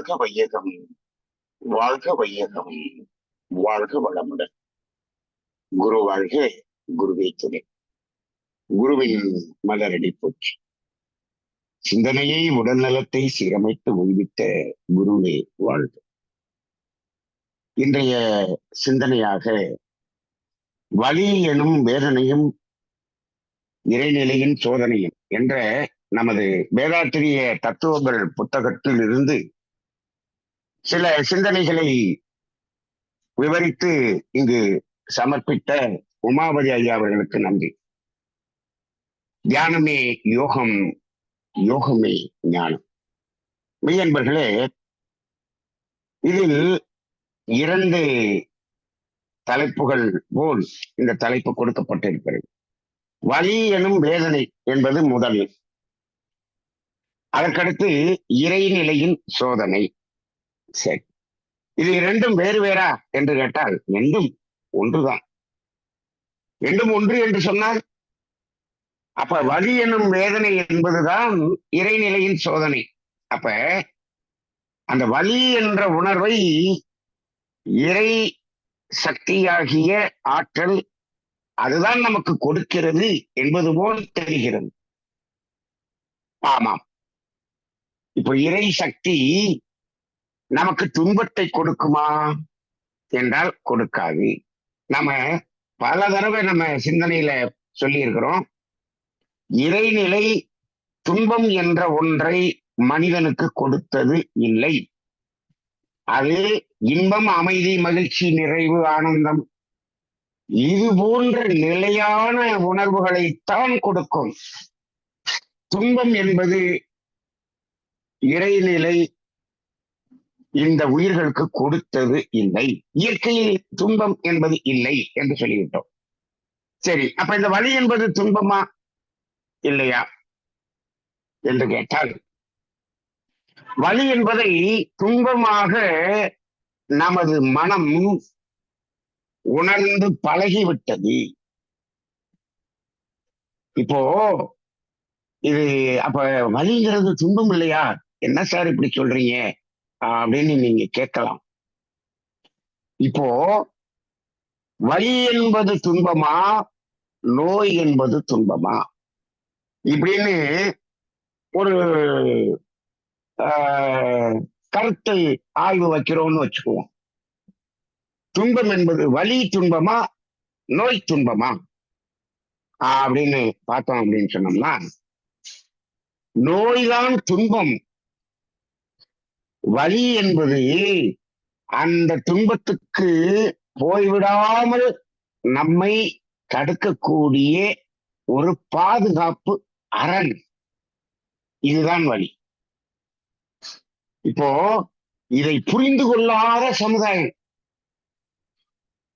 வாழ்க வையகம் வாழ்க வையகம் வாழ்க வளமுடன் குரு வாழ்க குருவே துணை. குருவின் மலரடி போற்றி. சிந்தனையை உடல் நலத்தை சீரமைத்து ஓய்வித்த குருவே வாழ்க. இன்றைய சிந்தனையாக வலி எனும் வேதனையும் இறைநிலையின் சோதனையும் என்ற நமது வேதாத்திரிய தத்துவங்கள் புத்தகத்தில் இருந்து சில சிந்தனைகளை விவரித்து இங்கு சமர்ப்பித்த உமாபதி ஐயா அவர்களுக்கு நன்றி. தியானமே யோகம் யோகமே ஞானம். மெய்யன்பர்களே இதில் இரண்டு தலைப்புகள் போல் இந்த தலைப்பு கொடுக்கப்பட்டிருக்கிறது. வலி எனும் வேதனை என்பது முதல். அதற்கடுத்து இறைநிலையின் சோதனை. சரி. இது இரண்டும் வேறு வேறா? என்று கேட்டால் ரெண்டும் ஒன்றுதான். ரெண்டும் ஒன்று என்று சொன்னால் அப்ப வலி எனும் வேதனை என்பதுதான் இறைநிலையின் சோதனை. அப்ப அந்த வலி என்ற உணர்வை இறை சக்தியாகிய ஆற்றல் அதுதான் நமக்கு கொடுக்கிறது என்பது போல் தெரிகிறது. ஆமாம். இப்ப இறை சக்தி நமக்கு துன்பத்தை கொடுக்குமா என்றால் கொடுக்காது. நம்ம பல தடவை நம்ம சிந்தனையில சொல்லி இருக்கிறோம் இறைநிலை துன்பம் என்ற ஒன்றை மனிதனுக்கு கொடுத்தது இல்லை. அது இன்பம் அமைதி மகிழ்ச்சி நிறைவு ஆனந்தம் இது போன்ற நிலையான உணர்வுகளைத்தான் கொடுக்கும். துன்பம் என்பது இறைநிலை இந்த உயிர்களுக்கு கொடுத்தது இல்லை. இயற்கையில் துன்பம் என்பது இல்லை என்று சொல்லிவிட்டோம். சரி அப்ப இந்த வலி என்பது துன்பமா இல்லையா என்று கேட்டால் வலி என்பதை துன்பமாக நமது மனம் உணர்ந்து பழகிவிட்டது. இப்போ இது அப்ப வலிங்கிறது துன்பம் இல்லையா? என்ன சார் இப்படி சொல்றீங்க? அப்படின்னு நீங்க கேட்கலாம். இப்போ வலி என்பது துன்பமா? நோய் என்பது துன்பமா? இப்படின்னு ஒரு கருத்தை ஆய்வு வைக்கிறோம்னு வச்சுக்குவோம். துன்பம் என்பது வலி துன்பமா? நோய் துன்பமா? அப்படின்னு பார்த்தோம் அப்படின்னு சொன்னோம்னா நோய்தான் துன்பம். வழி என்பது அந்த துன்பத்துக்கு போய்விடாமல் நம்மை தடுக்கக்கூடிய ஒரு பாதுகாப்பு அரண். இதுதான் வழி இப்போ இதை புரிந்து கொள்ளாத சமுதாயம்.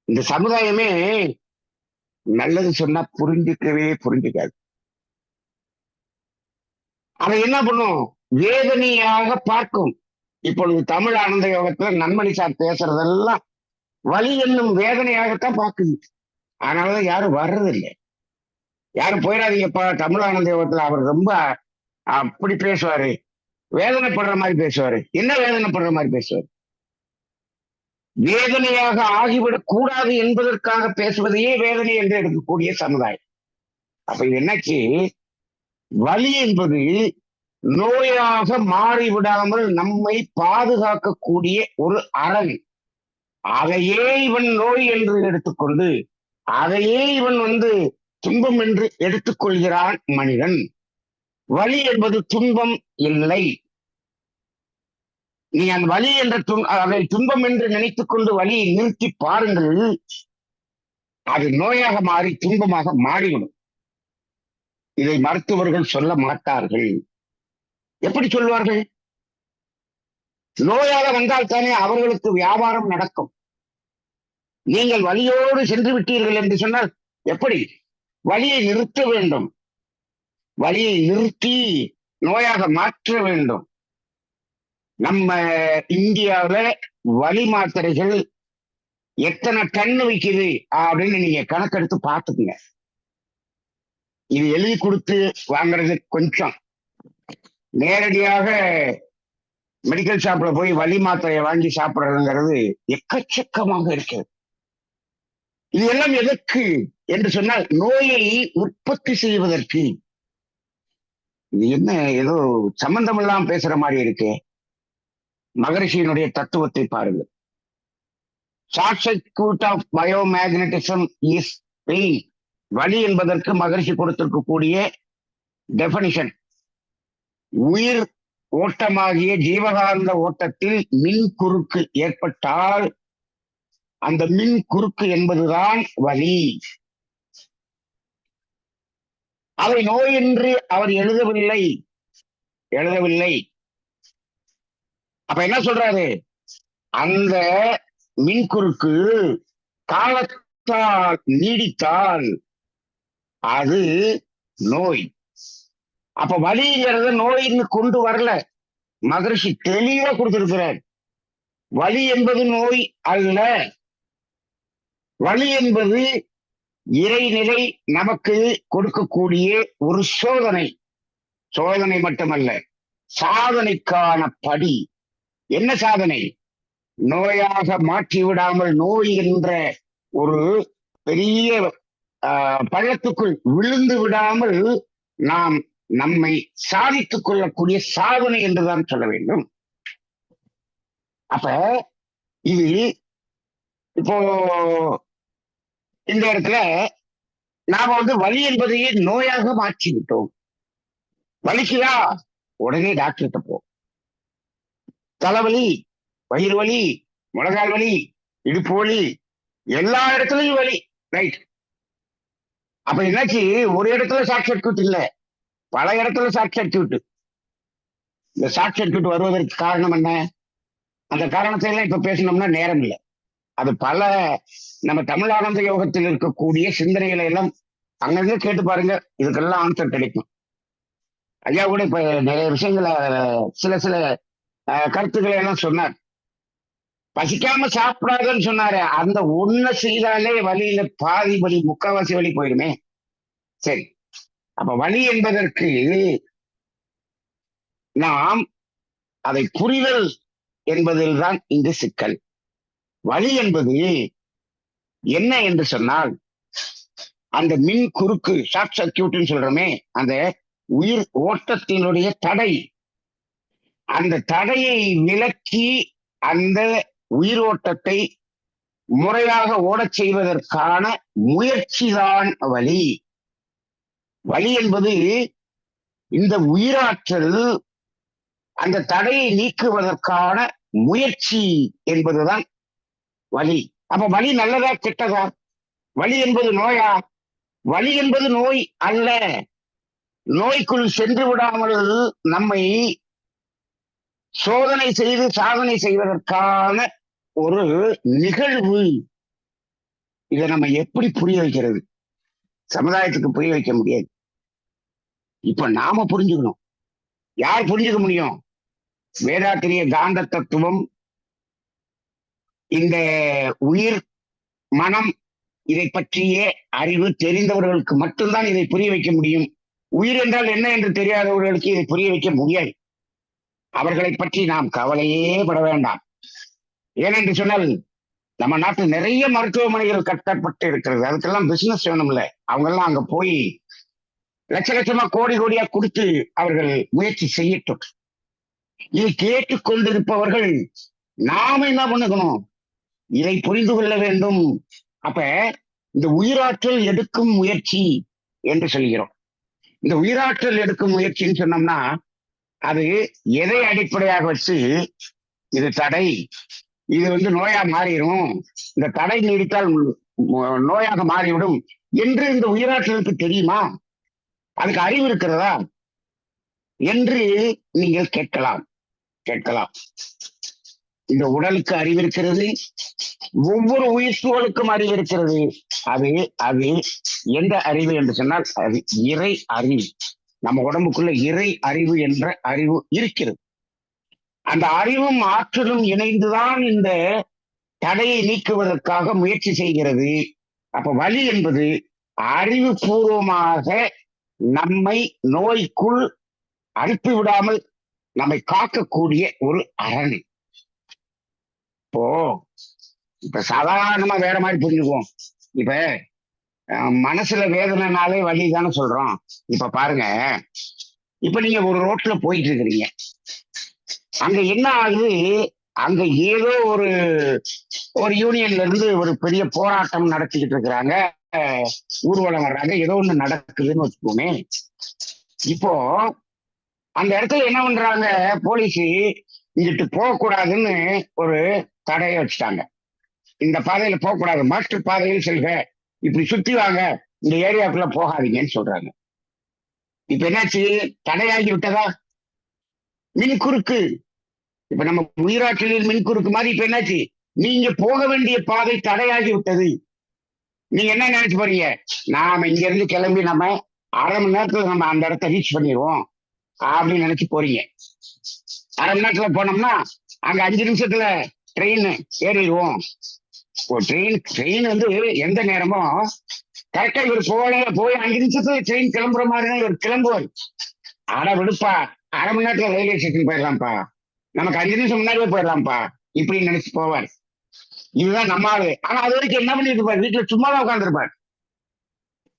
இந்த சமுதாயமே நல்லது சொன்னா புரிஞ்சுக்கவே புரிஞ்சுக்காது. அதை என்ன பண்ணும்? வேதனையாக பார்க்கும். இப்பொழுது தமிழ் ஆனந்த யோகத்துல நன்மணி சார் பேசுறதெல்லாம் வலி என்னும் வேதனையாகத்தான் பார்க்குது. அதனாலதான் யாரும் வர்றதில்லை. யாரும் போயிடாதீங்கப்பா தமிழ் ஆனந்த யோகத்துல அவர் ரொம்ப அப்படி பேசுவாரு. வேதனைப்படுற மாதிரி பேசுவாரு. என்ன வேதனைப்படுற மாதிரி பேசுவாரு? வேதனையாக ஆகிவிடக் கூடாது என்பதற்காக பேசுவதையே வேதனை என்று எடுக்கக்கூடிய சமுதாயம். அப்ப இது என்னாச்சு வலி என்பது நோயாக மாறிவிடாமல் நம்மை பாதுகாக்கக்கூடிய ஒரு அரண். அதையே இவன் நோய் என்று எடுத்துக்கொண்டு அதையே இவன் வந்து துன்பம் என்று எடுத்துக்கொள்கிறான் மனிதன். வலி என்பது துன்பம் இல்லை. நீ அந்த வலி என்ற துன் அதை துன்பம் என்று நினைத்துக் கொண்டு வலியை நிறுத்தி பாருங்கள். அது நோயாக மாறி துன்பமாக மாறிவிடும். இதை மருத்துவர்கள் சொல்ல மாட்டார்கள். எப்படி சொல்வார்கள் நோயாக வந்தால் தானே அவர்களுக்கு வியாபாரம் நடக்கும். நீங்கள் வழியோடு சென்று விட்டீர்கள் என்று சொன்னால் எப்படி? வலியை நிறுத்த வேண்டும். வலியை நிறுத்தி நோயாக மாற்ற வேண்டும். நம்ம இந்தியாவில வழி மாத்திரைகள் எத்தனை டன் விற்கிது அப்படின்னு நீங்க கணக்கெடுத்து பார்த்துக்குங்க. இது எழுதி கொடுத்து வாங்குறது கொஞ்சம். நேரடியாக மெடிக்கல் ஷாப்ல போய் வலி மாத்திரையை வாங்கி சாப்பிடுறதுங்கிறது எக்கச்சக்கமாக இருக்கிறது. இது எல்லாம் எதற்கு என்று சொன்னால் நோயை உற்பத்தி செய்வதற்கு. இது என்ன ஏதோ சம்பந்தம் எல்லாம் பேசுற மாதிரி இருக்கு. மகரிஷியினுடைய தத்துவத்தை பாருங்கள். Short of bio magnetism is pain வலி என்பதற்கு மகரிஷி கொடுத்திருக்கக்கூடிய டெபனிஷன் உயிர் ஓட்டமாகிய ஜீவகாந்த ஓட்டத்தில் மின் குறுக்கு ஏற்பட்டால் அந்த மின் குறுக்கு என்பதுதான் வலி. அதை நோய் என்று அவர் எழுதவில்லை. எழுதவில்லை. அப்ப என்ன சொல்றாரு? அந்த மின் குறுக்கு காலத்தால் நீடித்தால் அது நோய். அப்ப வலிங்கிறத நோயின்னு கொண்டு வரல. மகரிஷி தெளிவா கொடுத்திருக்கிறார். வலி என்பது நோய் அல்ல. வலி என்பது இறைநிலை நமக்கு கொடுக்கக்கூடிய ஒரு சோதனை. சோதனை மட்டுமல்ல சாதனைக்கான படி. என்ன சாதனை? நோயாக மாற்றி விடாமல் நோய் என்ற ஒரு பெரிய ஆஹ், பள்ளத்துக்குள் விழுந்து விடாமல் நாம் நம்மை சாதித்துக் கொள்ளக்கூடிய சாதனை என்றுதான் சொல்ல வேண்டும். அப்ப இது இப்போ இந்த இடத்துல நாம வந்து வலி என்பதையே நோயாக மாற்றி விட்டோம் வலிக்குதா? உடனே டாக்டர்கிட்ட போ. தலைவலி வயிறு வலி முழங்கால் வலி இடுப்பு வலி எல்லா இடத்துலயும் வலி. ரைட் அப்ப என்னாச்சு? ஒரு இடத்துல ஷார்ட் சர்க்யூட் இல்ல. பல இடத்துல ஷார்ட் சர்க்யூட் இந்த ஷார்ட் சர்க்யூட் வருவதற்கு காரணம் என்ன? அந்த காரணத்தை எல்லாம் இப்ப பேசணும்னா நேரம் இல்லை. அது பல நம்ம தமிழ் ஆனந்த யோகத்தில் இருக்கக்கூடிய சிந்தனைகளை எல்லாம் அங்கங்க கேட்டு பாருங்க. இதுக்கெல்லாம் ஆன்சர் கிடைக்கும். ஐயா கூட இப்ப நிறைய விஷயங்களை சில சில கருத்துக்களை எல்லாம் சொன்னார். பசிக்காம சாப்பிடாதுன்னு சொன்னாரு. அந்த ஒண்ணு செய்தாலே வழியில பாதி வலி முக்காவாசி வழி போயிடுமே. சரி. அப்ப வலி என்பதற்கு நாம் அதை புரிதல் என்பதில்தான் இங்கு சிக்கல். வலி என்பது என்ன என்று சொன்னால் அந்த மின் குறுக்கு ஷார்ட் சர்க்கியூட்னு சொல்றோமே அந்த உயிர் ஓட்டத்தினுடைய தடை. அந்த தடையை விலக்கி அந்த உயிர் ஓட்டத்தை முறையாக ஓடச் செய்வதற்கான முயற்சிதான் வலி வலி என்பது இந்த உயிராற்றல் அந்த தடையை நீக்குவதற்கான முயற்சி என்பதுதான் வலி. அப்ப வலி நல்லதா கெட்டதா? வலி என்பது நோயா? வலி என்பது நோய் அல்ல. நோய்க்குள் சென்று விடாமல் நம்மை சோதனை செய்து சாதனை செய்வதற்கான ஒரு நிகழ்வு. இதை நம்ம எப்படி புரிய வைக்கிறது? சமுதாயத்துக்கு புரிய வைக்க முடியாது. இப்ப நாம புரிஞ்சுக்கணும். யார் புரிஞ்சுக்க முடியும்? வேதாத்திரிய காந்த தத்துவம் இந்த உயிர் மனம் இதை பற்றிய அறிவு தெரிந்தவர்களுக்கு மட்டும்தான் இதை புரிய வைக்க முடியும். உயிர் என்றால் என்ன என்று தெரியாதவர்களுக்கு இதை புரிய வைக்க முடியாது. அவர்களை பற்றி நாம் கவலையே பட வேண்டாம். ஏனென்று சொன்னால் நம்ம நாட்டில் நிறைய மருத்துவமனைகள் கட்டப்பட்டு இருக்கிறது. அதுக்கெல்லாம் பிசினஸ் வேணும்ல. அவங்க எல்லாம் அங்க போய் லட்ச லட்சமா கோடி கோடியா கொடுத்து அவர்கள் முயற்சி செய்யட்டும். இதை கேட்டுக்கொண்டிருப்பவர்கள் நாம என்ன பண்ணுக்கணும் இதை புரிந்து கொள்ள வேண்டும். அப்ப இந்த உயிராற்றல் எடுக்கும் முயற்சி என்று சொல்கிறோம். இந்த உயிராற்றல் எடுக்கும் முயற்சின்னு சொன்னோம்னா அது எதை அடிப்படையாக வச்சு இது தடை? இது வந்து நோயா மாறிடும். இந்த தடை நீடித்தால் நோயாக மாறிவிடும் என்று இந்த உயிராற்றலுக்கு தெரியுமா? அதுக்கு அறிவு இருக்கிறதா? என்று நீங்கள் கேட்கலாம். கேட்கலாம். இந்த உடலுக்கு அறிவு இருக்கிறது ஒவ்வொரு உயிர் சூழலுக்கும் அறிவு இருக்கிறது. அது அது எந்த அறிவு என்று சொன்னால் அது இறை அறிவு. நம்ம உடம்புக்குள்ள இறை அறிவு என்ற அறிவு இருக்கிறது. அந்த அறிவும் ஆற்றலும் இணைந்துதான் இந்த தடையை நீக்குவதற்காக முயற்சி செய்கிறது. அப்ப வலி என்பது அறிவுபூர்வமாக நம்மை நோய்க்குள் அனுப்பி விடாமல் நம்மை காக்கக்கூடிய ஒரு அரண். இப்போ இப்ப சாதாரணமா வேற மாதிரி புரிஞ்சுக்குவோம். இப்ப மனசுல வேதனைனாலே வழி தானே சொல்றோம். இப்ப பாருங்க இப்ப நீங்க ஒரு ரோட்ல போயிட்டு இருக்கிறீங்க அங்க என்ன ஆகுது? அங்க ஏதோ ஒரு ஒரு யூனியன்ல இருந்து ஒரு பெரிய போராட்டம் நடத்திக்கிட்டு இருக்கிறாங்க. ஊர்வலம் வர்றாங்க ஏதோ ஒண்ணு நடக்குதுன்னு வச்சுக்கோமே. இப்போ அந்த இடத்துல என்ன பண்றாங்க? போலீஸ் இங்கிட்டு போகக்கூடாதுன்னு ஒரு தடையை வச்சுட்டாங்க. இந்த பாதையில போகக்கூடாது. மாஸ்டர் பாதையில் செல்க. இப்படி சுத்தி வாங்க. இந்த ஏரியாக்குள்ள போகாதீங்கன்னு சொல்றாங்க. இப்ப என்னாச்சு? தடையாகி விட்டதா? மின் குறுக்கு இப்ப நம்ம உயிராற்றலில் மின் குறுக்கு மாதிரி இப்ப என்னாச்சு? நீங்க போக வேண்டிய பாதை தடையாகி விட்டது. நீங்க என்ன நினைச்சு போறீங்க? நாம இங்க இருந்து கிளம்பி நம்ம அரை மணி நேரத்துல நம்ம அந்த இடத்த ரீச் பண்ணிடுவோம். அப்படின்னு நினைச்சு போறீங்க. அரை மணி நேரத்துல போனோம்னா அங்க அஞ்சு நிமிஷத்துல ட்ரெயின் ஏறிடுவோம். ட்ரெயின் ட்ரெயின் வந்து எந்த நேரமும் கரெக்டா இவர் போகல போய் அஞ்சு நிமிஷத்துல ட்ரெயின் கிளம்புற மாதிரி இவர் கிளம்புவார் ஆனா விடுப்பா அரை மணி நேரத்துல ரயில்வே ஸ்டேஷன் போயிடலாம்ப்பா. நமக்கு அஞ்சு நிமிஷம் முன்னாடியே போயிடலாம்ப்பா. இப்படின்னு நினைச்சு போவார். இதுதான் நம்ம ஆளு. ஆனா அது வரைக்கும் என்ன பண்ணிட்டு இருப்பார் வீட்டுல சும்மாதான் உட்காந்துருப்பார்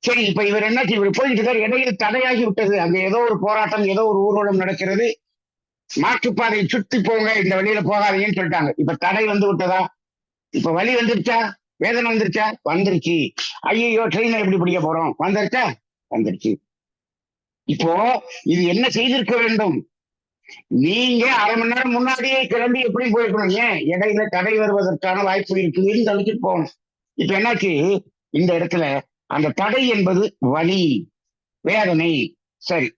சரி இப்ப இவர் என்ன இவர் போயிட்டு இருக்காரு. இடையில தடையாகி விட்டது. அங்க ஏதோ ஒரு போராட்டம் ஏதோ ஒரு ஊர்வலம் நடக்கிறது. மாற்றுப்பாதையை சுத்தி போங்க இந்த வழியில போகாதீங்கன்னு சொல்லிட்டாங்க. இப்ப தடை வந்து விட்டதா? இப்ப வழி வந்துருச்சா? வேதனை வந்துருச்சா? வந்துருச்சு. ஐயோ ட்ரெயினை எப்படி பிடிக்க போறோம்? வந்துருச்சா? வந்துருச்சு. இப்போ இது என்ன செய்திருக்க வேண்டும்? நீங்க அரை மணி நேரம் முன்னாடியே கிளம்பி எப்படி போயிருக்கணும். ஏன்? இடையில தடை வருவதற்கான வாய்ப்பு இருக்குதுன்னு தவிர்த்து போகணும். இப்ப என்னாச்சு? இந்த இடத்துல அந்த தடை என்பது வலி வேதனை. சரி.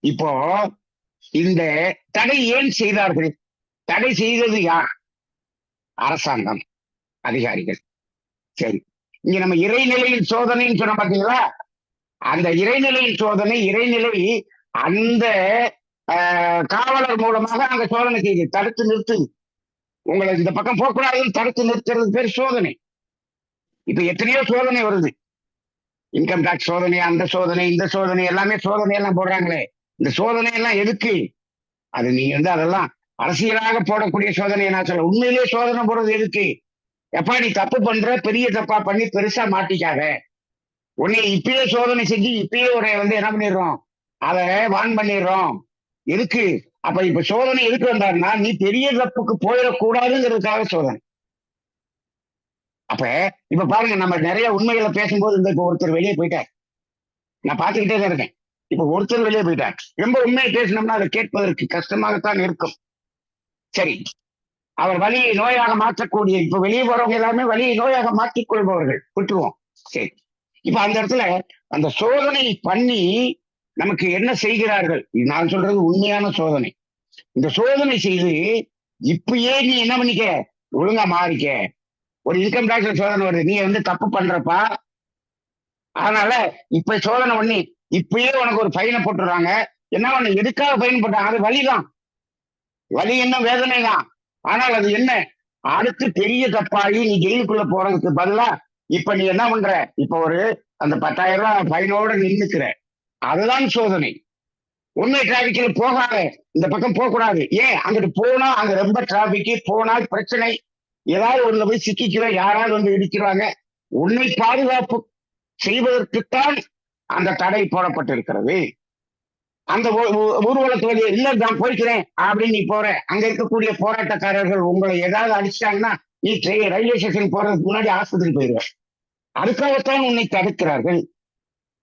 இப்போ இந்த தடை ஏன் செய்தார்கள்? தடை செய்தது யார்? அரசாங்கம் அதிகாரிகள். சரி. இங்க நம்ம இறைநிலையின் சோதனைன்னு சொன்ன பாத்தீங்களா? அந்த இறைநிலையின் சோதனை இறைநிலை அந்த காவலர் மூலமாக அங்க சோதனை செய்து தடுத்து நிறுத்து. உங்களை இந்த பக்கம் போகக்கூடாதுன்னு தடுத்து நிறுத்துறது பேர் சோதனை. இப்ப எத்தனையோ சோதனை வருது. இன்கம் டாக்ஸ் சோதனை அந்த சோதனை இந்த சோதனை எல்லாமே சோதனை எல்லாம் போடுறாங்களே. இந்த சோதனை எல்லாம் எதுக்கு? அது நீங்க வந்து அதெல்லாம் அரசியலாக போடக்கூடிய சோதனையை நான் சொல்ல உண்மையிலேயே சோதனை போடுறது எதுக்கு? எப்பா நீ தப்பு பண்ற பெரிய தப்பா பண்ணி பெருசா மாட்டிக்காத. உன்னை இப்பயே சோதனை செஞ்சு இப்பயே உன்னை வந்து என்ன பண்ணிடுறோம்? அதை வான் பண்ணிடுறோம். எதுக்கு? அப்ப இப்ப சோதனை எதுக்கு வந்தாருன்னா நீ பெரிய தப்புக்கு போயிடக்கூடாதுங்கிறதுக்காக சோதனை அப்ப இப்ப பாருங்க நம்ம நிறைய உண்மைகளை பேசும்போது இந்த இப்ப ஒருத்தர் வெளியே போயிட்டார். நான் பார்த்துக்கிட்டே தான் இருக்கேன். இப்ப ஒருத்தர் வெளியே போயிட்டார். ரொம்ப உண்மையை பேசினோம்னா அதை கேட்பதற்கு கஷ்டமாகத்தான் இருக்கும். சரி. அவர் வலியை நோயாக மாற்றக்கூடிய இப்ப வெளியே போறவங்க எல்லாருமே வலியை நோயாக மாற்றிக் கொள்பவர்கள். விட்டுருவோம். சரி. இப்ப அந்த இடத்துல அந்த சோதனை பண்ணி நமக்கு என்ன செய்கிறார்கள்? நான் சொல்றது உண்மையான சோதனை. இந்த சோதனை செய்து இப்பயே நீ என்ன பண்ணிக்க? ஒழுங்கா மாறிக்க. ஒரு இன்கம் டாக்ஸ் சோதனை வருது. நீ வந்து தப்பு பண்றப்பா. அதனால இப்ப சோதனை பண்ணி இப்பயே உனக்கு ஒரு பையனை போட்டுறாங்க என்ன பண்ண? எதுக்காக பயன் போட்டாங்க அது வழிதான் வலி என்ன? வேதனை தான் ஆனால் அது என்ன? அடுத்து பெரிய தப்பாகி நீ ஜெயிலுக்குள்ள போறதுக்கு பதிலா இப்ப நீ என்ன பண்ற? இப்ப ஒரு அந்த பத்தாயிரம் ரூபாய் ஃபைனோட நின்னுக்கிற. அதுதான் சோதனை. உண்மை டிராபிக்ல போகாத இந்த பக்கம் போக கூடாது ஏன்? அங்கிட்டு போனா அங்க ரொம்ப டிராபிக் போனால் பிரச்சனை. ஏதாவது ஒண்ணுல போய் சிக்கிக்கிறோம் யாராவது வந்து இடிக்கிறாங்க. உன்னை பாதுகாப்பு செய்வதற்குத்தான் அந்த தடை போடப்பட்டிருக்கிறது. அந்த ஊ- ஊர்வலத்து இல்ல நான் போய்க்கிறேன். அப்படின்னு நீ போற. அங்க இருக்கக்கூடிய போராட்டக்காரர்கள் உங்களை ஏதாவது அடிச்சிட்டாங்கன்னா நீ ரயில்வே ஸ்டேஷன் போறதுக்கு முன்னாடி ஆஸ்பத்திரி போயிடுவேன் அதுக்காகத்தான் உன்னை தடுக்கிறார்கள்.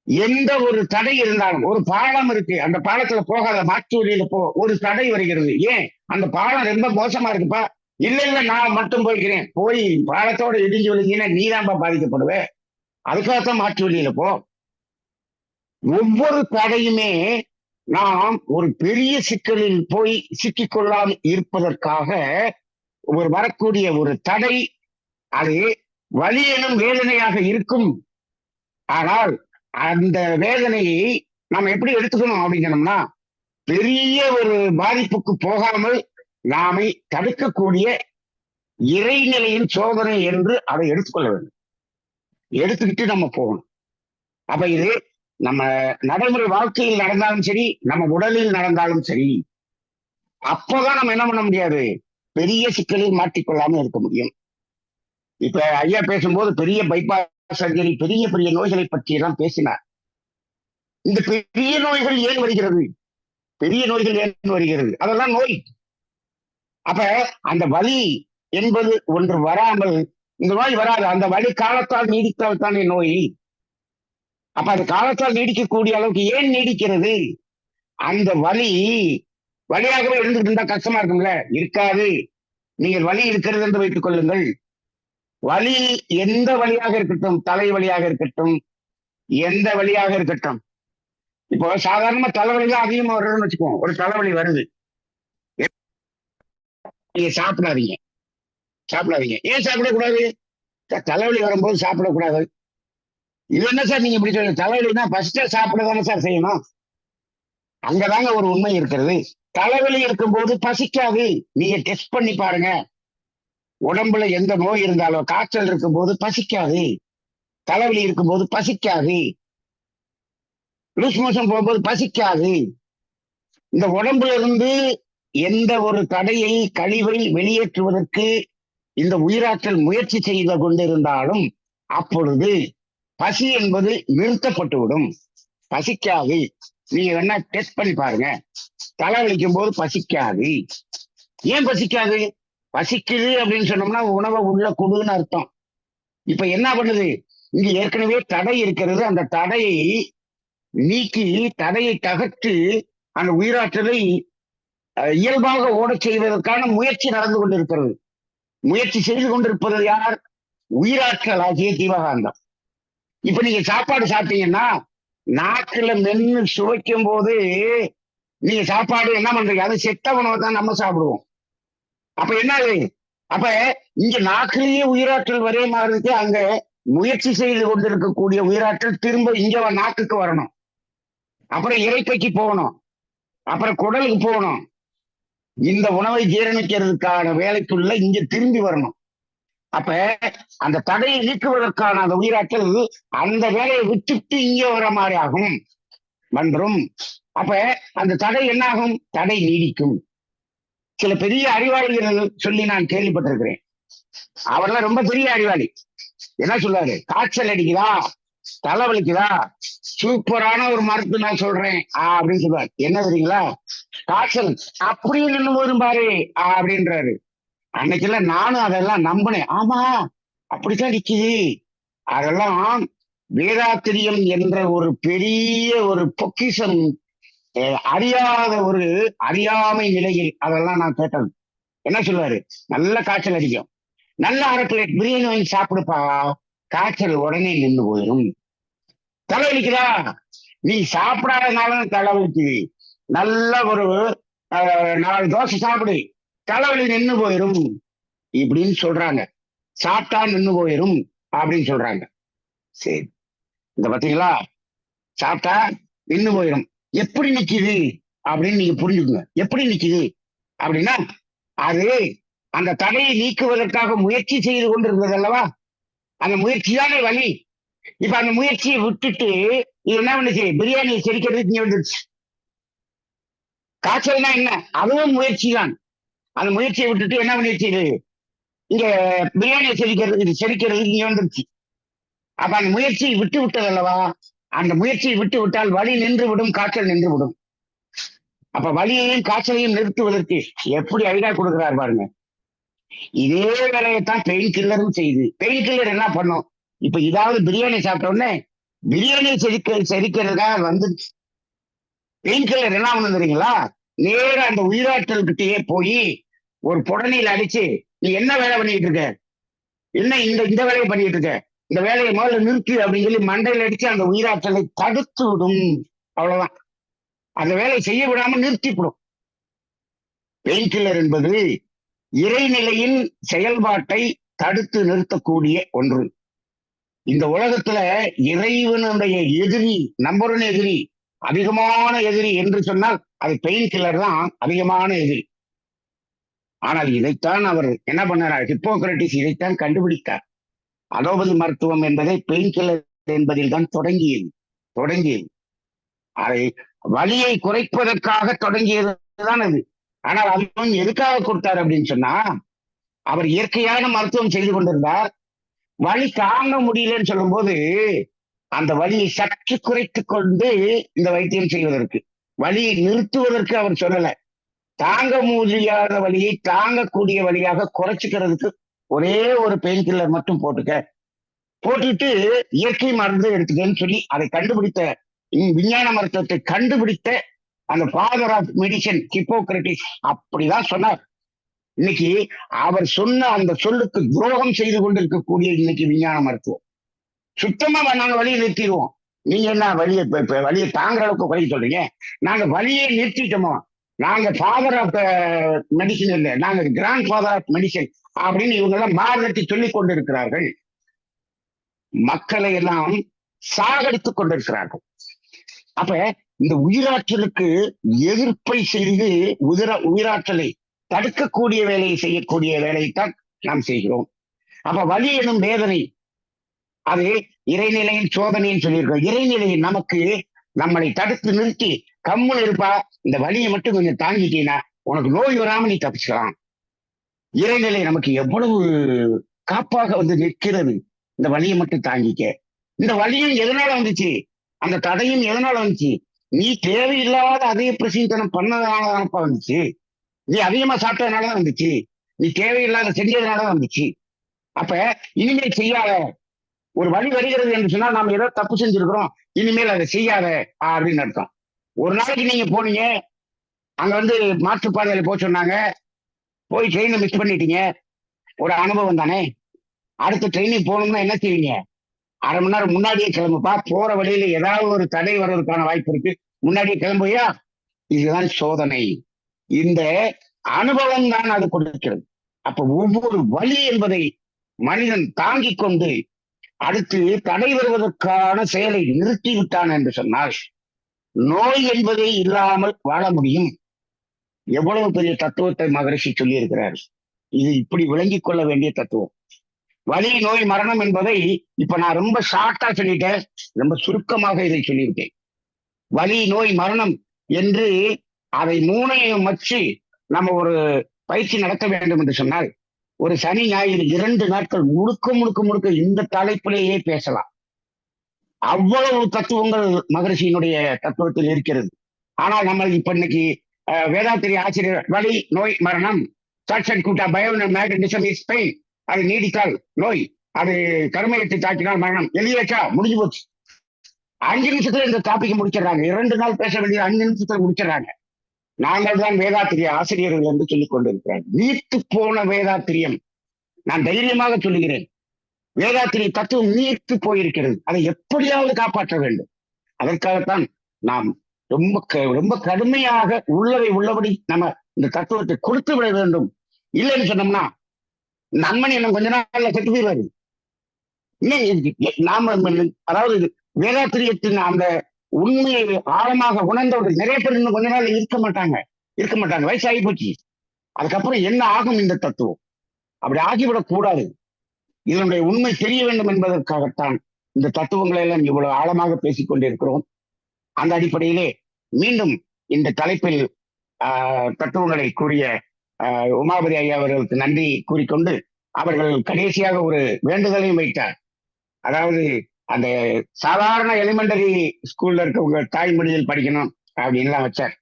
எந்த ஒரு தடை இருந்தாலும் ஒரு பாலம் இருக்கு அந்த பாலத்துல போகாத மாற்று வழியில போ ஒரு தடை வருகிறது. ஏன்? அந்த பாலம் ரொம்ப மோசமா இருக்குப்பா. இல்ல இல்ல நான் மட்டும் போய்க்கிறேன். போய் பாலத்தோட இடிஞ்சு விழுந்தீங்கன்னா நீ பாதிக்கப்படுவ. அதுக்காகத்தான் மாற்று வழியில போ. ஒவ்வொரு தடையுமே நாம் ஒரு பெரிய சிக்கலில் போய் சிக்கிக்கொள்ளாமல் இருப்பதற்காக ஒரு வரக்கூடிய ஒரு தடை அது வலி எனும் வேதனையாக இருக்கும். ஆனால் அந்த வேதனையை நாம் எப்படி எடுத்துக்கணும் அப்படிங்கிறோம்னா பெரிய ஒரு பாதிப்புக்கு போகாமல் நாமை தடுக்கக்கூடிய இறைநிலையின் சோதனை என்று அதை எடுத்துக்கொள்ள வேண்டும். எடுத்துக்கிட்டு நம்ம போகணும். அப்ப இது நம்ம நடைமுறை வாழ்க்கையில் நடந்தாலும் சரி நம்ம உடலில் நடந்தாலும் சரி அப்பதான் நம்ம என்ன பண்ண முடியாது? பெரிய சிக்கலில் மாட்டிக்கொள்ளாம இருக்க முடியும். இப்ப ஐயா பேசும்போது பெரிய பைபாஸ் சர்ஜரி பெரிய பெரிய நோய்களை பற்றி எல்லாம் பேசினார் இந்த பெரிய நோய்கள் ஏன் வருகிறது? பெரிய நோய்கள் ஏன் வருகிறது? அதெல்லாம் நோய். அப்ப அந்த வலி என்பது ஒன்று வராமல் இந்த நோய் வராது. அந்த வலி காலத்தால் நீடித்தால் தானே நோய். அப்ப அது காலத்தால் நீடிக்கக்கூடிய அளவுக்கு ஏன் நீடிக்கிறது? அந்த வலி வழியாகவே இருந்துட்டு இருந்தா கஷ்டமா இருக்கும்ல? இருக்காது. நீங்கள் வலி இருக்கிறது என்று வைத்துக் கொள்ளுங்கள். வலி எந்த வழியாக இருக்கட்டும் தலை வழியாக இருக்கட்டும் எந்த வழியாக இருக்கட்டும். இப்போ சாதாரணமா தலைவலி தான் அதிகமா வருதுன்னு வச்சுக்கோங்க ஒரு தலைவலி வருது. நீங்க சாப்பிடாதீங்க. சாப்பிடாதீங்க. ஏன் சாப்பிடக்கூடாது தலைவலி வரும்போது சாப்பிடக்கூடாது. இது என்ன சார் நீங்க இப்படி சொல்லுங்க தலைவலினா ஃபர்ஸ்டா சாப்பிட தானே சார் செய்யணும். அங்கதாங்க ஒரு உண்மை இருக்கிறது. தலைவலி இருக்கும்போது பசிக்காது. நீங்க டெஸ்ட் பண்ணி பாருங்க. உடம்புல எந்த நோய் இருந்தாலும் காய்ச்சல் இருக்கும்போது பசிக்காது. தலைவலி இருக்கும்போது பசிக்காது. லூஸ் மோஷன் போகும்போது பசிக்காது. இந்த உடம்புல இருந்து எந்த ஒரு தடையை கழிவை வெளியேற்றுவதற்கு இந்த உயிராற்றல் முயற்சி செய்து கொண்டிருந்தாலும் அப்பொழுது பசி என்பது நிறுத்தப்பட்டுவிடும். பசிக்காது. நீங்க வேணா டெஸ்ட் பண்ணி பாருங்க. தலைவலிக்கும் போது பசிக்காது. ஏன் பசிக்காது? பசிக்குது அப்படின்னு சொன்னோம்னா உணவை உள்ள கொடுன்னு அர்த்தம். இப்ப என்ன பண்ணுது? இங்க ஏற்கனவே தடை இருக்கிறது. அந்த தடையை நீக்கி தடையை தகர்த்து அந்த உயிராற்றலை இயல்பாக ஓடச் செய்வதற்கான முயற்சி நடந்து கொண்டிருக்கிறது. முயற்சி செய்து கொண்டிருப்பது யார்? உயிராற்றல் ஆகிய ஜீவகாந்தம். இப்ப நீங்க சாப்பாடு சாப்பிட்டீங்கன்னா நாக்குல மென்னு சுவைக்கும் போது நீங்க சாப்பாடு என்ன பண்றீங்க? அது செத்த உணவை தான் நம்ம சாப்பிடுவோம். அப்ப என்ன ஆகுது? அப்ப இங்க நாக்கிலேயே உயிராற்றல் வரே மாதிரி அங்க முயற்சி செய்து கொண்டிருக்கக்கூடிய உயிராற்றல் திரும்ப இங்க நாக்குக்கு வரணும். அப்புறம் இறைப்பைக்கு போகணும். அப்புறம் குடலுக்கு போகணும். இந்த உணவை ஜீரணிக்கிறதுக்கான வேலைக்குள்ள இங்க திரும்பி வரணும். அப்ப அந்த தடையை நீக்குவதற்கான அந்த உயிராற்றல் அந்த வேலையை விட்டுட்டு இங்க வர மாதிரி ஆகும். வந்துரும் அப்ப அந்த தடை என்னாகும்? தடை நீடிக்கும். சில பெரிய அறிவாளிகள் சொல்லி நான் கேள்விப்பட்டிருக்கிறேன். அவர்லாம் ரொம்ப பெரிய அறிவாளி. என்ன சொல்றாரு? காய்ச்சல் அடிக்குதா? தலைவலிக்குதா சூப்பரான ஒரு மருந்து நான் சொல்றேன். அப்படின்னு சொல்றாரு. என்ன தெரியுங்களா? காய்ச்சல். அப்படியே நின்று போதும் பாரு. அப்படின்றாரு. அன்னைக்கெல்லாம் நானும் அதெல்லாம் நம்பினேன். ஆமா அப்படித்தான் நிக்குது. அதெல்லாம் வேதாத்திரியம் என்ற ஒரு பெரிய ஒரு பொக்கிஷம் அறியாத ஒரு அறியாமை நிலையில் அதெல்லாம் நான் கேட்டது. என்ன சொல்லுவாரு? நல்ல காய்ச்சல் அடிக்கும். நல்ல அரை பிளேட் பிரியாணி வாங்கி சாப்பிடுப்பா. காய்ச்சல் உடனே நின்று போயிடும் தலைவலிக்குதா நீ சாப்பிடாதனால தலைவலிக்குது நல்ல ஒரு அஹ், நாலு தோசை சாப்பிடு. தலைவலி நின்று போயிடும் இப்படின்னு சொல்றாங்க. சாப்பிட்டா நின்று போயிடும் அப்படின்னு சொல்றாங்க. சரி. இந்த பாத்தீங்களா சாப்பிட்டா நின்று போயிடும் எப்படி நிக்குது? அப்படின்னு நீங்க புரிஞ்சுக்கோங்க. எப்படி நிக்குது? அப்படின்னா அது அந்த தடையை நீக்குவதற்காக முயற்சி செய்து கொண்டிருந்தது அல்லவா? அந்த முயற்சி தானே வழி. இப்ப அந்த முயற்சியை விட்டுட்டு இது என்ன பண்ணுச்சு? பிரியாணியை செரிக்கிறதுக்கு இங்க வந்துருச்சு. காய்ச்சல்னா என்ன? அதுவும் முயற்சி தான் அந்த முயற்சியை விட்டுட்டு என்ன பண்ணிருச்சு இது? இங்க பிரியாணியை செரிக்கிறதுக்கு செரிக்கிறதுக்கு இங்க வந்துருச்சு. அப்ப அந்த முயற்சியை விட்டு விட்டது அல்லவா? அந்த முயற்சியை விட்டு விட்டால் வலி நின்று விடும் காய்ச்சல் நின்று விடும் அப்ப வலியையும் காய்ச்சலையும் நிறுத்துவதற்கு எப்படி ஐடியா கொடுக்கிறார் பாருங்க. இதே வேலையைத்தான் பெயின் கில்லரும் செய்யுது பெயின் கில்லர் என்ன பண்ணும்? இப்ப இதாவது பிரியாணி சாப்பிட்ட உடனே பிரியாணி செரிக்க செரிக்கிறதுக்காக வந்து பெயின் கில்லர் என்ன பண்ணு தெரியுங்களா? நேரா அந்த உயிராற்றல் கிட்டேயே போய் ஒரு புடனையில அடிச்சு நீ என்ன வேலை பண்ணிட்டு இருக்க? என்ன இந்த இந்த வேலையை பண்ணிட்டு இருக்க? இந்த வேலையை முதல்ல நிறுத்து அப்படின்னு சொல்லி மண்டையில் அடிச்சு அந்த உயிராற்றலை தடுத்து விடும். அவ்வளவுதான். அந்த வேலையை செய்ய விடாம நிறுத்திவிடும். பெயின் கில்லர் என்பது இறைநிலையின் செயல்பாட்டை தடுத்து நிறுத்தக்கூடிய ஒன்று. இந்த உலகத்துல இறைவனுடைய எதிரி நம்பர் ஒன் எதிரி அதிகமான எதிரி என்று சொன்னால் அது பெயின் கில்லர் தான் அதிகமான எதிரி. ஆனால் இதைத்தான் அவர் என்ன பண்ணார்? ஹிப்போக்ரட்டிஸ் இதைத்தான் கண்டுபிடித்தார். அலோபதி மருத்துவம் என்பதை பெயின் கில்லர் என்பதில் தான் தொடங்கியது. தொடங்கியது. அதை வலியை குறைப்பதற்காக தொடங்கியதுதான் அது. ஆனால் அதுவும் எதுக்காக கொடுத்தார் அப்படின்னு சொன்னா அவர் இயற்கையான மருத்துவம் செய்து கொண்டிருந்தார். வலி தாங்க முடியலன்னு சொல்லும்போது அந்த வலியை சற்று குறைத்துக் கொண்டு இந்த வைத்தியம் செய்வதற்கு வலியை நிறுத்துவதற்கு அவர் சொல்லல. தாங்க முடியாத வழியை தாங்கக்கூடிய வழியாக குறைச்சிக்கிறதுக்கு ஒரே ஒரு பெயின் கில்லர் மட்டும் போட்டுக்க. போட்டுட்டு இயற்கை மருந்து எடுத்துக்கன்னு சொல்லி அதை கண்டுபிடித்த விஞ்ஞான மருத்துவத்தை கண்டுபிடித்த அந்த ஃபாதர் ஆஃப் மெடிசன் ஹிப்போக்ரட்டிஸ் அப்படிதான் சொன்னார். இன்னைக்கு அவர் சொன்ன அந்த சொல்லுக்கு துரோகம் செய்து கொண்டிருக்கக்கூடிய இன்னைக்கு விஞ்ஞான மருத்துவம். சுத்தமா நாங்க வழியை நிறுத்திடுவோம். நீங்க என்ன வழியை வழியை தாங்குற அளவுக்கு வழி சொல்றீங்க? நாங்க வழியை நிறுத்திட்டோமா? நாங்க ஃபாதர் ஆஃப் மெடிசன் இல்லை. நாங்க கிராண்ட் ஃபாதர் ஆஃப் மெடிசன் அப்படின்னு இவங்கெல்லாம் மாறுதட்டி சொல்லிக் கொண்டிருக்கிறார்கள். மக்களை எல்லாம் சாகடித்துக் கொண்டிருக்கிறார்கள். அப்ப இந்த உயிராற்றலுக்கு எதிர்ப்பை செய்து உதிர உயிராற்றலை தடுக்கக்கூடிய வேலையை செய்யக்கூடிய வேலையைத்தான் நாம் செய்கிறோம். அப்ப வலி எனும் வேதனை அது இறைநிலையின் சோதனைன்னு சொல்லியிருக்கோம். இறைநிலையில் நமக்கு நம்மளை தடுத்து நிறுத்தி கம்முன்னு இருப்பா. இந்த வலியை மட்டும் கொஞ்சம் தாங்கிட்டீங்கன்னா உனக்கு நோய் வராம நீ தப்பிச்சுக்கலாம். இறைநிலை நமக்கு எவ்வளவு காப்பாக வந்து நிற்கிறது. இந்த வலியை மட்டும் தாங்கிக்க. இந்த வலியும் எதனால வந்துச்சு? அந்த தடையும் எதனால வந்துச்சு? நீ தேவையில்லாத அதே பிரசித்தனம் பண்ணதுனாலதானப்பா வந்துச்சு. நீ அதிகமா சாப்பிட்டதுனாலதான் வந்துச்சு. நீ தேவையில்லாத செஞ்சதுனாலதான் வந்துச்சு. அப்ப இனிமேல் செய்யாத. ஒரு வழி வருகிறது என்று சொன்னால் நாம் ஏதோ தப்பு செஞ்சிருக்கிறோம். இனிமேல் அதை செய்யாத அப்படின்னு அர்த்தம். ஒரு நாளைக்கு நீங்க போனீங்க. அங்க வந்து மாற்றுப்பாதையில போக சொன்னாங்க. போய் ட்ரெயினை மிஸ் பண்ணிட்டீங்க. ஒரு அனுபவம் தானே? அடுத்த ட்ரெயினிங் போகணும்னா என்ன செய்வீங்க? அரை மணி நேரம் முன்னாடியே கிளம்புப்பா. போற வழியில ஏதாவது ஒரு தடை வர்றதுக்கான வாய்ப்பு இருக்கு. முன்னாடியே கிளம்புயா இதுதான் சோதனை. இந்த அனுபவம் தான் அது கொடுக்கிறது. அப்ப ஒவ்வொரு வழி என்பதை மனிதன் தாங்கிக் கொண்டு அடுத்து தடை வருவதற்கான செயலை நிறுத்திவிட்டான் என்று சொன்னால் நோய் என்பதே இல்லாமல் வாழ முடியும். எவ்வளவு பெரிய தத்துவத்தை மகரிஷி சொல்லியிருக்கிறார். இது இப்படி விளங்கிக் கொள்ள வேண்டிய தத்துவம். வலி நோய் மரணம் என்பதை இப்ப நான் ரொம்ப ஷார்ட்டா சொல்லிட்டேன். ரொம்ப சுருக்கமாக இதை சொல்லியிருக்கேன். வலி நோய் மரணம் என்று அதை மூணையும் வச்சு நம்ம ஒரு பயிற்சி நடத்த வேண்டும் என்று சொன்னால் ஒரு சனி ஞாயிறு இரண்டு நாட்கள் முழுக்க முழுக்க முழுக்க இந்த தலைப்பிலேயே பேசலாம். அவ்வளவு தத்துவங்கள் மகரிஷியினுடைய தத்துவத்தில் இருக்கிறது. ஆனால் நம்ம இப்ப இன்னைக்கு வேதாத்திரி ஆசிரியர் வலி நோய் மரணம். சாட்சன் கூட்டா இஸ் பெயின் அது நீடித்தால் நோய். அது கருமையத்தை தாக்கினால் மரணம். எளியச்சா முடிஞ்சு போச்சு. அஞ்சு நிமிஷத்துல இந்த டாபிக் முடிச்சிடுறாங்க. இரண்டு நாள் பேச வேண்டியது அஞ்சு நிமிஷத்துல முடிச்சிடறாங்க. நாங்கள் தான் வேதாத்திரிய ஆசிரியர்கள் என்று சொல்லிக் கொண்டிருக்கிறார் நீத்து போன வேதாத்திரியம். நான் தைரியமாக சொல்லுகிறேன். வேதாத்திரி தத்துவம் நீர்த்து போயிருக்கிறது. அதை எப்படியாவது காப்பாற்ற வேண்டும். அதற்காகத்தான் நாம் ரொம்ப க- ரொம்ப கடுமையாக உள்ளதை உள்ளபடி நம்ம இந்த தத்துவத்தை கொடுத்து விட வேண்டும். இல்லைன்னு சொன்னோம்னா நண்பன் இன்னும் கொஞ்ச நாள்ல செத்து போயிடுவாரு. நாம அதாவது வேதாத்திரியத்தின் அந்த உண்மையை ஆழமாக உணர்ந்தவர்கள் நிறைய பேர் இன்னும் கொஞ்ச நாள் இருக்க மாட்டாங்க. இருக்க மாட்டாங்க. வயசாகி போச்சு. அதுக்கப்புறம் என்ன ஆகும் இந்த தத்துவம்? அப்படி ஆகிவிடக் கூடாது. இதனுடைய உண்மை தெரிய வேண்டும் என்பதற்காகத்தான் இந்த தத்துவங்களை எல்லாம் இவ்வளவு ஆழமாக பேசிக் கொண்டிருக்கிறோம். அந்த அடிப்படையிலே மீண்டும் இந்த தலைப்பில் ஆஹ், தத்துவங்களை கூறிய உமாபதி ஐயா அவர்களுக்கு நன்றி கூறிக்கொண்டு அவர்கள் கடைசியாக ஒரு வேண்டுதலையும் வைத்தார். அதாவது அந்த சாதாரண எலிமெண்டரி ஸ்கூல்ல இருக்கவங்க தாய்மொழியில் படிக்கணும் அப்படின்லாம் வச்சார்.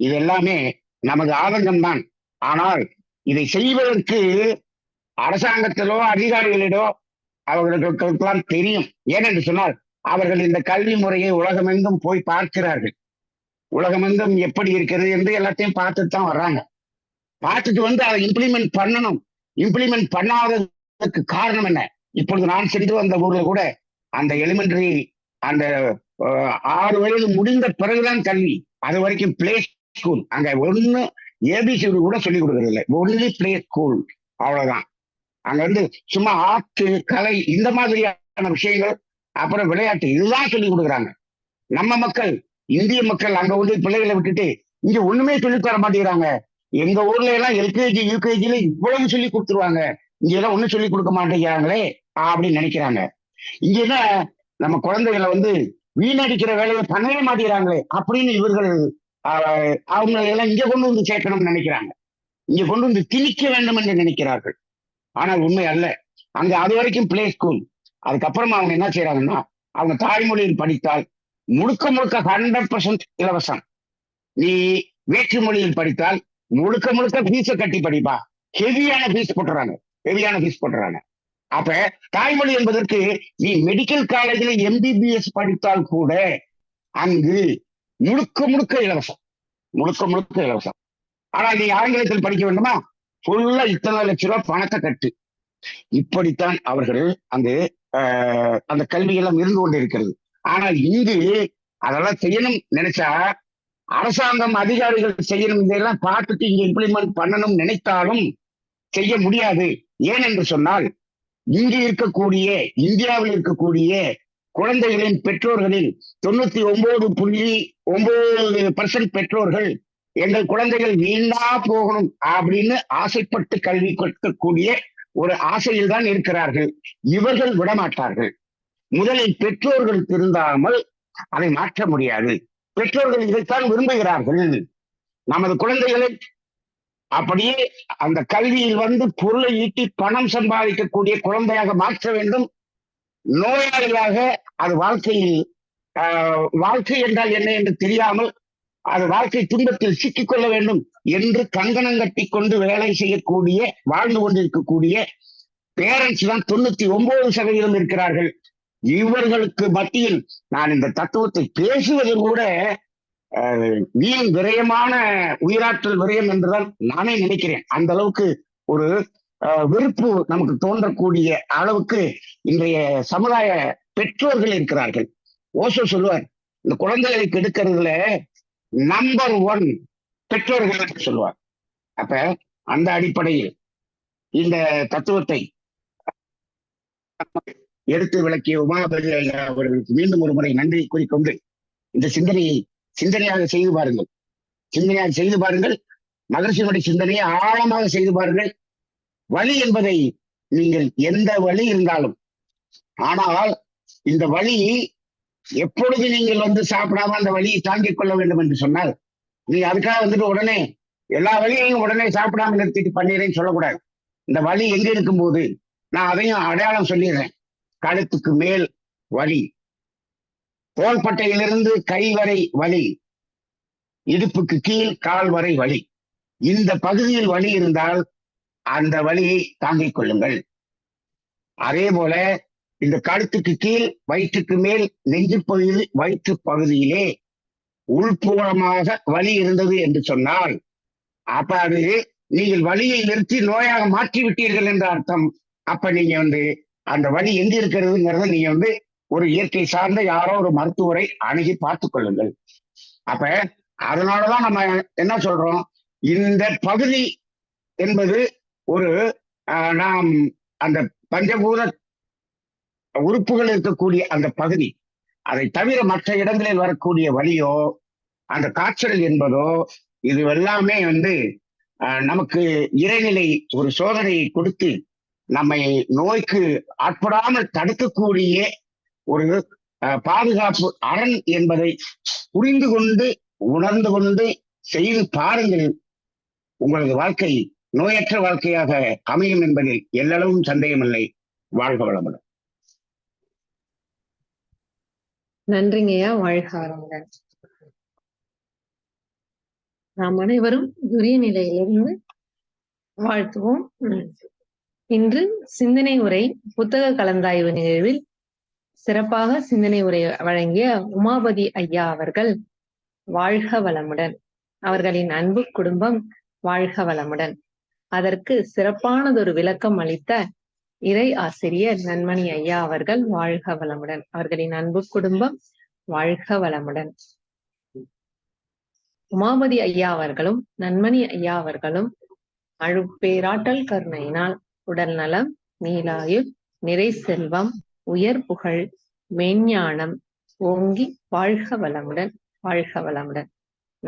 இது எல்லாமே நமது ஆதங்கம் தான். ஆனால் இதை செய்வதற்கு அரசாங்கத்திலோ அதிகாரிகளிடோ அவர்களுக்கெல்லாம் தெரியும். ஏனென்று சொன்னால் அவர்கள் இந்த கல்வி முறையை உலகமெங்கும் போய் பார்க்கிறார்கள். உலகமெங்கும் எப்படி இருக்கிறது என்று எல்லாத்தையும் பார்த்துட்டு தான் வர்றாங்க. பார்த்துட்டு வந்து அதை இம்ப்ளிமெண்ட் பண்ணணும். இம்ப்ளிமெண்ட் பண்ணாததுக்கு காரணம் என்ன? இப்பொழுது நான் சென்று வந்த ஊர்ல கூட அந்த எலிமெண்டரி அந்த ஆறு வயது முடிந்த பிறகுதான் கல்வி. அது வரைக்கும் பிளே ஸ்கூல் அங்க ஒன்னு ஏபிசி கூட சொல்லிக் கொடுக்கறது இல்லை ஒன்லி பிளே ஸ்கூல் அவ்வளவுதான். அங்க வந்து சும்மா ஆர்ட் கலை இந்த மாதிரியான விஷயங்கள் அப்புறம் விளையாட்டு இதுதான் சொல்லி கொடுக்குறாங்க. நம்ம மக்கள் இந்திய மக்கள் அங்க வந்து பிள்ளைகளை விட்டுட்டு இங்க ஒண்ணுமே சொல்லி தர மாட்டேங்கிறாங்க. எங்க ஊர்ல எல்லாம் எல்கேஜி யூகேஜில இவ்வளவு சொல்லி கொடுத்துருவாங்க. இங்க எல்லாம் ஒண்ணும் சொல்லி கொடுக்க மாட்டேங்கிறாங்களே அப்படின்னு நினைக்கிறாங்க. இங்க என்ன நம்ம குழந்தைகளை வந்து வீணடிக்கிற வேலையை பண்ணவே மாட்டேங்கிறாங்களே அப்படின்னு இவர்கள் ஆஹ் அவங்க எல்லாம் இங்க கொண்டு வந்து சேர்க்கணும்னு நினைக்கிறாங்க. இங்க கொண்டு வந்து திணிக்க வேண்டும் என்று நினைக்கிறார்கள். ஆனால் உண்மை அல்ல. அங்க அது வரைக்கும் பிளே ஸ்கூல் அதுக்கப்புறமா அவங்க என்ன செய்யறாங்கன்னா அவங்க தாய்மொழியில் படித்தால் முழுக்க முழுக்க ஹண்ட்ரட் பர்சன்ட் இலவசம். நீ வேற்று மொழியில் படித்தால் முழுக்க முழுக்க ஃபீஸை கட்டி படிப்பா. ஹெவியான ஃபீஸ் போட்டுறாங்க. ஹெவியான ஃபீஸ் போட்டுறாங்க. அப்ப தாய்மொழி என்பதற்கு நீ மெடிக்கல் காலேஜில் எம்பிபிஎஸ் படித்தால் கூட அங்கு முழுக்க முழுக்க இலவசம். முழுக்க முழுக்க இலவசம். ஆனா நீ ஆங்கிலத்தில் படிக்க வேண்டுமா? ஃபுல்லா இத்தனை லட்ச ரூபாய் பணத்தை கட்டு. இப்படித்தான் அவர்கள் அங்கு அந்த கல்வி எல்லாம் இருந்து கொண்டிருக்கிறது. ஆனால் இங்கு அதெல்லாம் செய்யணும் நினைச்சா அரசாங்கம் அதிகாரிகள் செய்யணும் இதெல்லாம் பார்த்துட்டு இங்க இம்ப்ளிமெண்ட் பண்ணணும் நினைத்தாலும் செய்ய முடியாது. ஏன் என்று சொன்னால் இங்கு இருக்கக்கூடிய இந்தியாவில் இருக்கக்கூடிய குழந்தைகளின் பெற்றோர்களில் தொண்ணூத்தி ஒன்பது புள்ளி ஒன்பது பர்சன்ட் பெற்றோர்கள் எங்கள் குழந்தைகள் வீணா போகணும் அப்படின்னு ஆசைப்பட்டு கல்வி கற்கக்கூடிய ஒரு ஆசையில் தான் இருக்கிறார்கள். இவர்கள் விடமாட்டார்கள். முதலில் பெற்றோர்கள் திருந்தாமல் அதை மாற்ற முடியாது. பெற்றோர்கள் இதைத்தான் விரும்புகிறார்கள். நமது குழந்தைகளை அப்படியே அந்த கல்வியில் வந்து பொருளை ஈட்டி பணம் சம்பாதிக்கக்கூடிய குழந்தையாக மாற்ற வேண்டும். நோயாளியாக அது வாழ்க்கையில் ஆஹ், வாழ்க்கை என்றால் என்ன என்று தெரியாமல் அது வாழ்க்கை துன்பத்தில் சிக்கிக் கொள்ள வேண்டும் என்று கங்கணம் கட்டி கொண்டு வேலை செய்யக்கூடிய வாழ்ந்து கொண்டிருக்கக்கூடிய பேரண்ட்ஸ் தான் தொண்ணூத்தி ஒன்பது சதவீதம் இருக்கிறார்கள். இவர்களுக்கு மத்தியில் நான் இந்த தத்துவத்தை பேசுவது கூட அஹ், வீண் விரயமான உயிராற்றல் விரயம் என்றுதான் நானே நினைக்கிறேன். அந்த அளவுக்கு ஒரு அஹ், வெறுப்பு நமக்கு தோன்றக்கூடிய அளவுக்கு இன்றைய சமுதாய பெற்றோர்கள் இருக்கிறார்கள். ஓசோ சொல்லுவார் இந்த குழந்தைகளை கெடுக்கிறதுல நம்பர் ஒன் பெற்றோர்கள் என்று சொல்லுவார். அப்ப அந்த அடிப்படையில் இந்த தத்துவத்தை எடுத்து விளக்கிய உமாபதி ஐயா அவர்களுக்கு மீண்டும் ஒரு முறை நன்றி கூறிக்கொண்டு இந்த சிந்தனையை சிந்தனையாக செய்து பாருங்கள். சிந்தனையாக செய்து பாருங்கள். மகர்ஷியினுடைய சிந்தனையை ஆழமாக செய்து பாருங்கள். வழி என்பதை நீங்கள் எந்த வழி இருந்தாலும். ஆனால் இந்த வழி எப்பொழுது நீங்கள் வந்து சாப்பிடாம அந்த வழியை தாங்கிக் கொள்ள வேண்டும் என்று சொன்னால் நீ அதுக்காக வந்துட்டு உடனே எல்லா வழியையும் உடனே சாப்பிடாம நிறுத்திட்டு பண்ணிடுறேன்னு சொல்லக்கூடாது. இந்த வழி எங்க இருக்கும்போது நான் அதையும் அடையாளம் சொல்லிடுறேன். கழுத்துக்கு மேல் வலி. தோள்பட்டையிலிருந்து கை வரை வலி. இடுப்புக்கு கீழ் கால் வரை வலி. இந்த பகுதியில் வலி இருந்தால் அந்த வலியை தாங்கிக் கொள்ளுங்கள். அதே போல இந்த கழுத்துக்கு கீழ் வயிற்றுக்கு மேல் நெஞ்சு பகுதி வயிற்று பகுதியிலே உள்புறமாக வலி இருந்தது என்று சொன்னால் அப்ப அது நீங்கள் வலியை நிறுத்தி நோயாக மாற்றி விட்டீர்கள் என்ற அர்த்தம். அப்ப நீங்க வந்து அந்த வழி எங்க இருக்கிறதுங்கிறத நீங்க வந்து ஒரு இயற்கை சார்ந்த யாரோ ஒரு மருத்துவரை அணுகி பார்த்து கொள்ளுங்கள். அப்ப அதனாலதான் நம்ம என்ன சொல்றோம்? இந்த பகுதி என்பது ஒரு ஆஹ், நாம் அந்த பஞ்சபூத உறுப்புகள் இருக்கக்கூடிய அந்த பகுதி அதை தவிர மற்ற இடங்களில் வரக்கூடிய வழியோ அந்த காய்ச்சல் என்பதோ இது எல்லாமே வந்து நமக்கு இறைநிலை ஒரு சோதனையை கொடுத்து நம்மை நோய்க்கு ஆட்படாமல் தடுக்கக்கூடிய ஒரு பாதுகாப்பு அரண் என்பதை புரிந்து கொண்டு உணர்ந்து கொண்டு செய்து பாருங்கள். உங்களது வாழ்க்கை நோயற்ற வாழ்க்கையாக அமையும் என்பதில் எல்லளவும் சந்தேகமில்லை. வாழ்க வளமுடன். நன்றிங்கய்யா வாழ்க வளமுடன். நாம் அனைவரும் துரிய நிலையிலிருந்து வாழ்த்துவோம். இன்று சிந்தனை உரை புத்தக கலந்தாய்வு நிகழ்வில் சிறப்பாக சிந்தனை உரை வழங்கிய உமாபதி ஐயா அவர்கள் வாழ்க வளமுடன். அவர்களின் அன்பு குடும்பம் வாழ்க வளமுடன். அதற்கு சிறப்பானதொரு விளக்கம் அளித்த இறை ஆசிரியர் நன்மணி ஐயா அவர்கள் வாழ்க வளமுடன். அவர்களின் அன்பு குடும்பம் வாழ்க வளமுடன். உமாபதி ஐயா அவர்களும் நன்மணி ஐயா அவர்களும் அழுப்பேராட்டல் கருணையினால் உடல் நலம் நீலாயு நிறை செல்வம் உயர் புகழ் மெஞ்ஞானம் ஓங்கி வாழ்க வளமுடன் வாழ்க வளமுடன்.